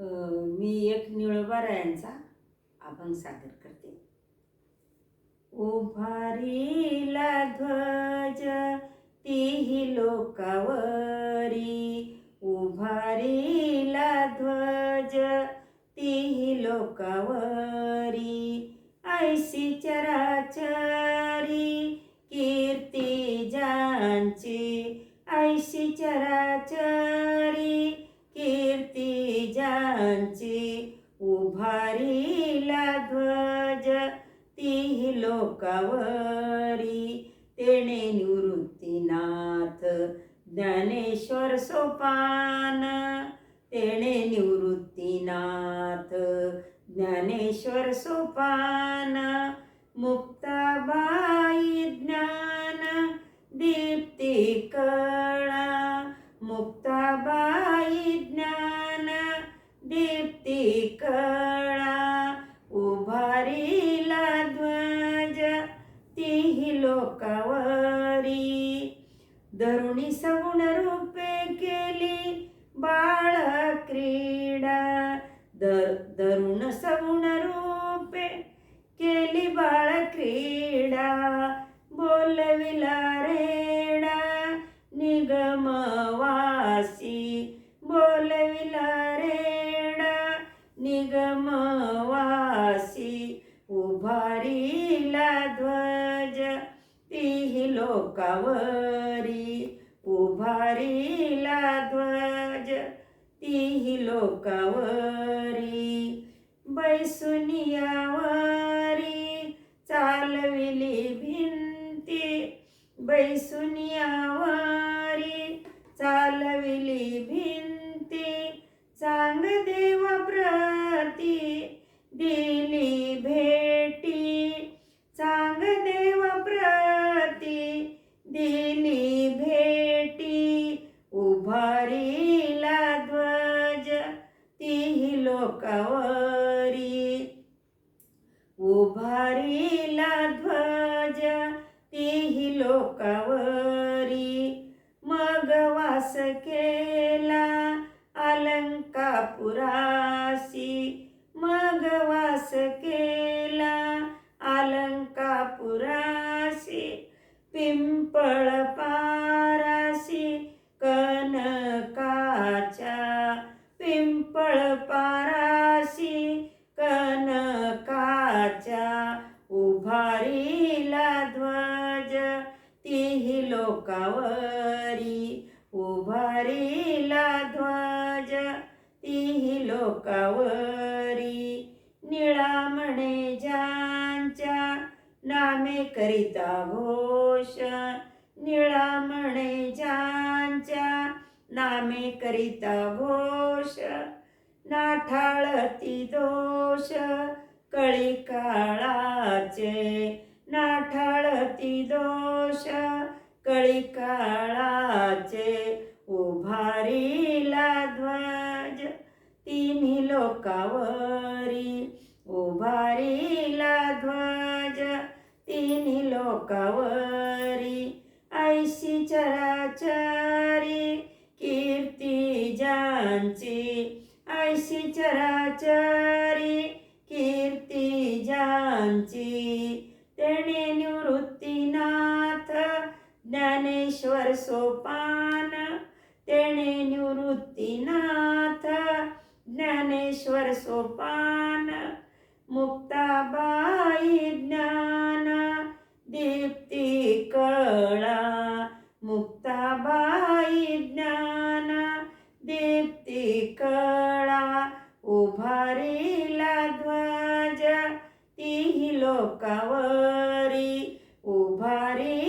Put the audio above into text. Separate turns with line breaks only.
मी एक निळबारायांचा अभंग सादर करते. उभारीला ध्वज तीही लोकावरी. उभारीला ध्वज तीही लोकावरी. ऐशी चराचरी कीर्ती ज्यांची. ऐशी चराचरी कीर्ती ज्यांची उभारीला ध्वज तीही लोकावरी. तेणे निवृत्तीनाथ ज्ञानेश्वर सोपान. तेणे निवृत्तीनाथ ज्ञानेश्वर सोपान. मुक्त लोकावरी. दरुणी सगुण रूपे केली बाळ क्रीडा. दर दरुण सगुण रूपे केली बाळ क्रीडा. बोलविला रेडा निगमवासी. बोलविला रेडा निगमवासी. उभारी ध्वज तीही लोकावरी उभारीला ध्वज. तीही लोकावरी बैसुनियावरी चालविली भिंती. बैसुनियावरी चालविली भिंती. तीही लोकावरी. उभारीला ध्वज तीही लोकावरी. मग वास केला अलंकापुरासी. मग वास केला कनकाच्या उभारीला ध्वज. तीही लोकावरी उभारीला ध्वज. तीही लोकावरी निळामणे ज्यांच्या नामे करिता घोष. निळामणे ज्यांच्या नामे करिता घोष. नाठाळती दोष. कळी काळाचे नाठाळती दोष. कळी काळाचे उभारीला ध्वज. तिन्ही लोकावरी उभारीला ध्वज. तिन्ही लोकावरी ऐशी चराचरी कीर्ती ज्यांची ऐशी चराचरी कीर्ती ज्यांची तेणे निवृत्तीनाथ ज्ञानेश्वर सोपान तेणे निवृत्तीनाथ ज्ञानेश्वर सोपान मुक्ताबाई Hare